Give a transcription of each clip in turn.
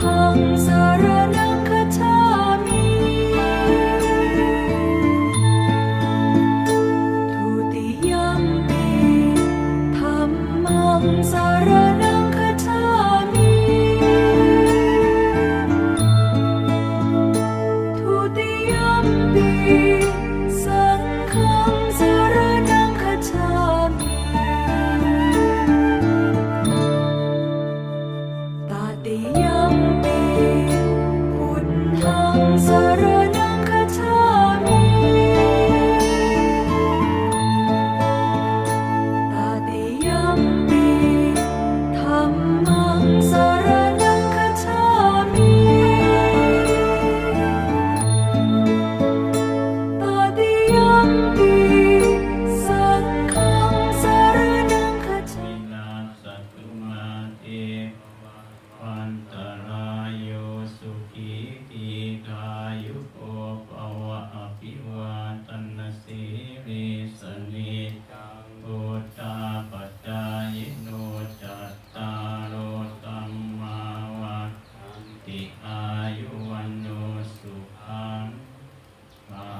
tongues are ยุวันโนสุขังภา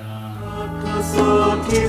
ระสัพพิ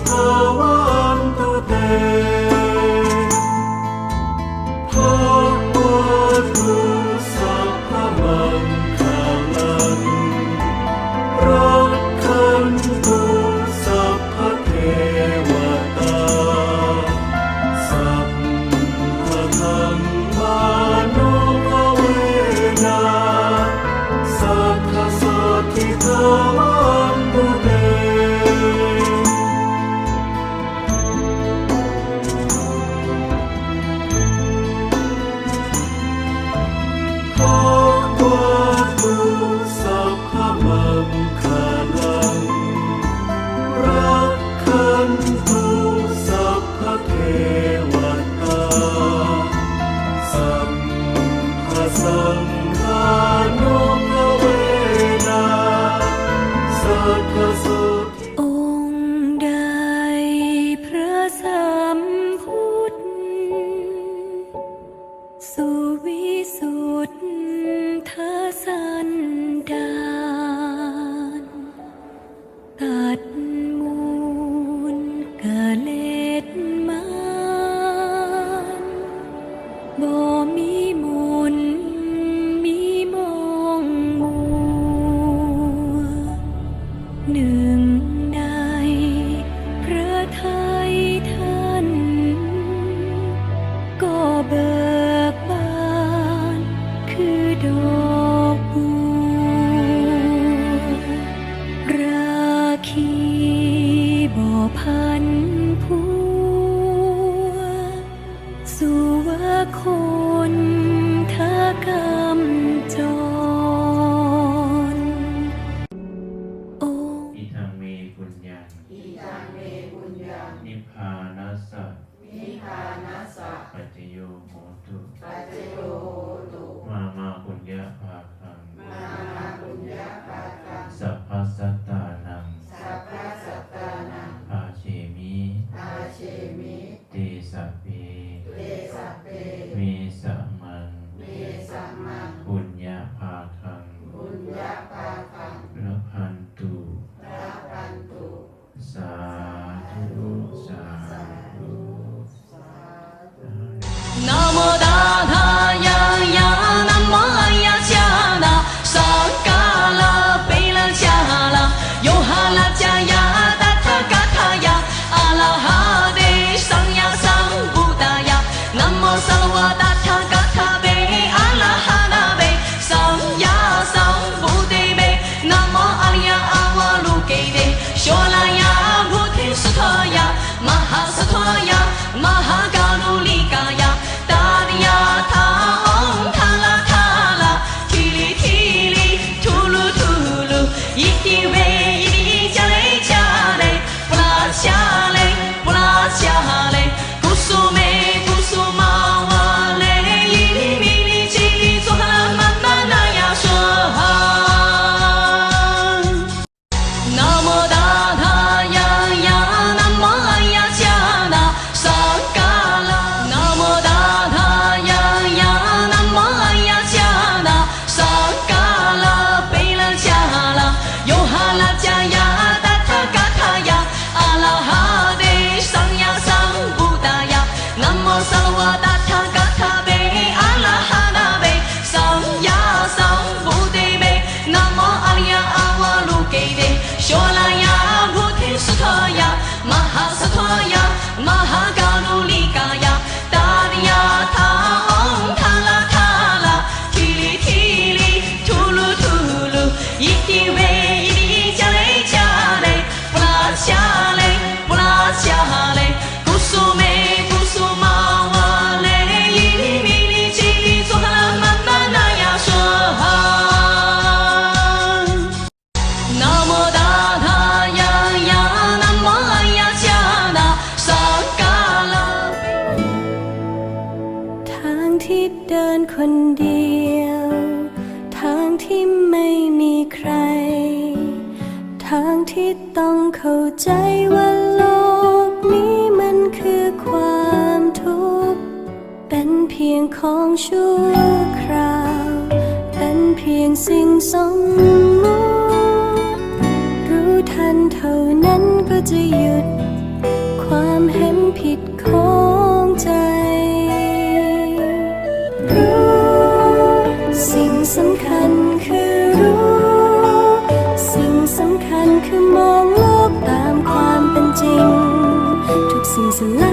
hidup No. ต้องเข้าใจ ทุ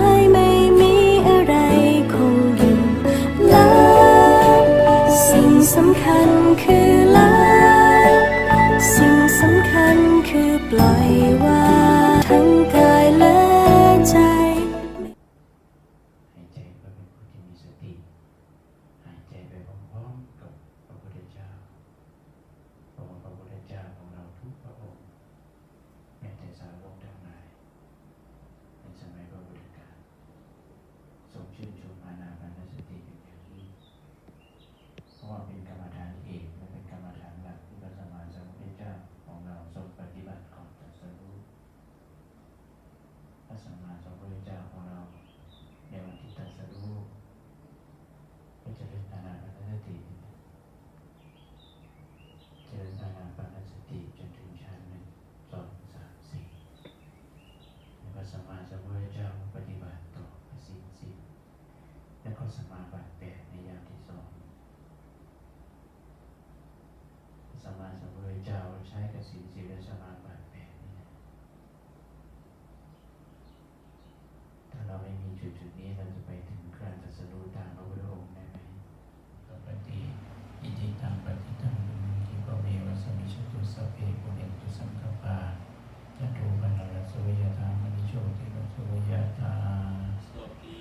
ใช้กับสินสีและสมาบัติแปดนี่นะถ้าเราไม่มีจุดจุดๆนี้เราจะไปถึงการตรัสรู้ตามพระพุทธองค์ได้ไหมปกติอิทิตังปฏิตังทิปเววสมิชตุสัพเพปุเรนตุสังกปาจตุปันนรสเวยธามณิโชติรสเวยธาวั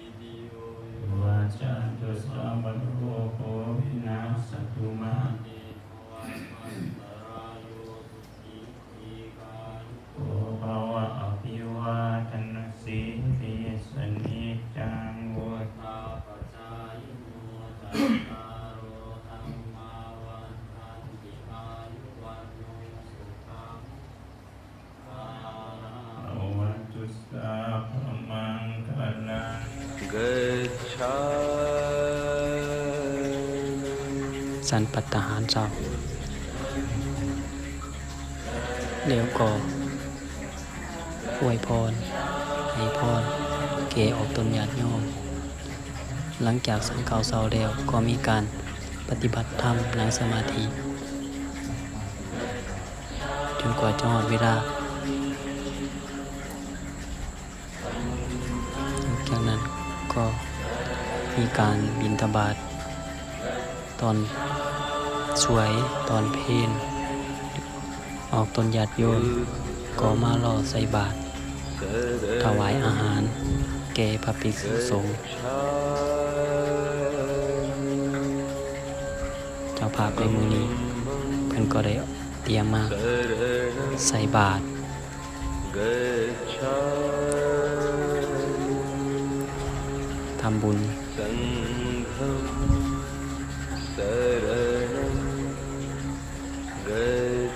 สันปัตตหารเจ้าแล้วก็อวยพรให้พรเกออกตนญาติโยม หลังจากสังเกาเศร้าแล้วก็มีการปฏิบัติธรรมนั่งสมาธิ จนกว่าจะหมดเวลาจากนั้นก็มีการบินทบาท ตอนสวยตอนเพลนออกตนญาติโยมก็มาล่อใส่บาตรถวายอาหาร แก่พระภิกษุสงฆ์เจ้าภาพในมือนี้ เพิ่นก็ได้เตรียมมาใส่บาตรทำบุญ เ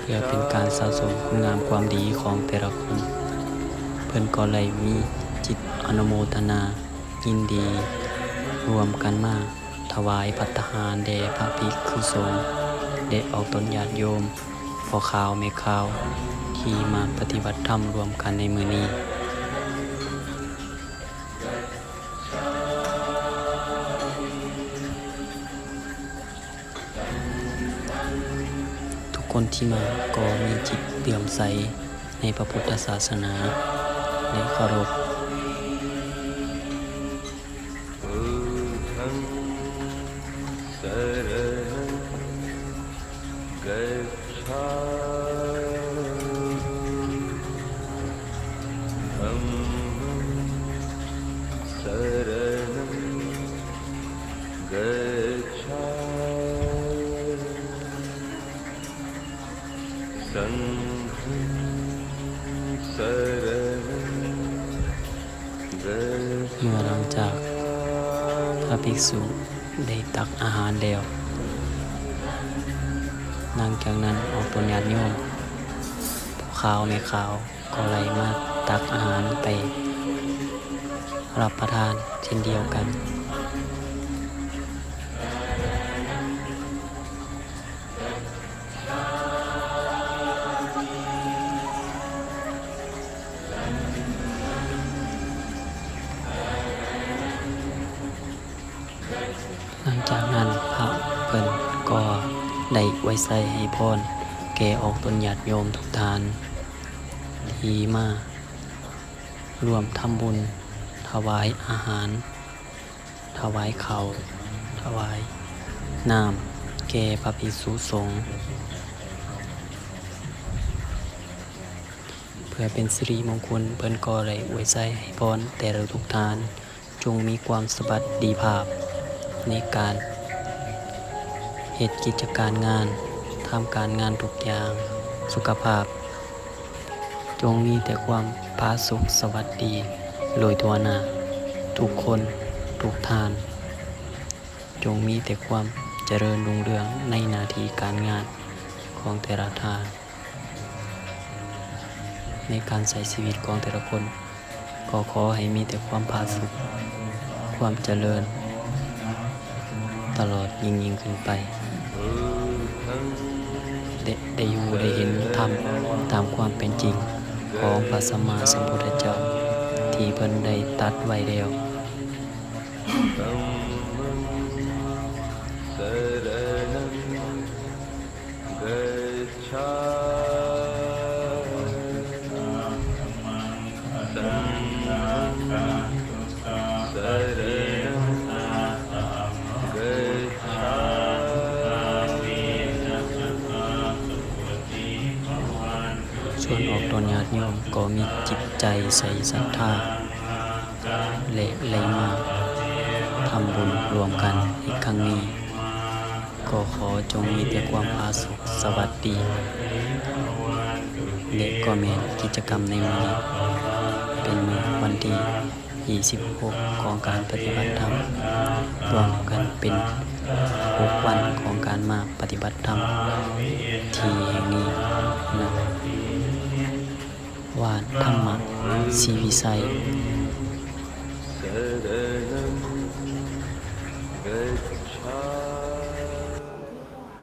พื่อเป็นการสะสมคุณงามความดีของแต่ละคน เพิ่อนก็เลยมีจิตอนุโมทนา ยินดี รวมกันมาถวายพัตตาหารแด่พระภิกษุสงฆ์ได้ออกตนญาติโยมพอข่าวไม่ข่าว ที่มาปฏิบัติธรรมรวมกันในมือนี้ คนที่มาก็มีจิตเลื่อมใสในพระพุทธศาสนาและเคารพ จากพระภิกษุได้ตักอาหารแล้วหลังจากนั้นออกตนญาติโยมพวกขาวแม่ขาวก็ไหลมาตักอาหารไปรับประทานเช่นเดียวกัน ว้ใส่ให้พร แก่ออกตนญาติโยมทุกทานที่มาก รวมทำบุญ ถวายอาหาร ถวายเขาถวายน้ำแก่พระภิกษุสงฆ์เพื่อเป็นสิริมงคลเพิ่นก็เลยอวยใจให้พรแต่เราทุกทาน จงมีความสบัดดีภาพในการ เหตุกิจการงานทำการงานทุกอย่าง สุขภาพ จงมีแต่ความพาสุขสวัสดีโดยทัวหน้าทุกคนทุกทาน จงมีแต่ความเจริญรุ่งเรืองในนาทีการงานของแต่ละทาน ในการใช้ชีวิตของแต่ละคน ก็ขอให้มีแต่ความพาสุข ความเจริญ ตลอดยิ่งยิ่งขึ้นไป ได้ได้อยู่ได้เห็นธรรมตามความเป็นจริงของพระสัมมาสัมพุทธเจ้า ที่เพิ่นได้ตัดไว้แล้ว โยมก็มีจิตใจใส่ศรัทธาและไหลมาทำบุญรวมกันอีกครั้งนี้ ก็ขอจงมีแต่ความพาสุขสวัสดีและก็แมนกิจกรรมในวันนี้เป็นมือวันที่ 26 ของการปฏิบัติธรรมรวมกันเป็น 6 วันของการมาปฏิบัติธรรมที่แห่งนี้นะ วานธรรมะสีวิสัย Good.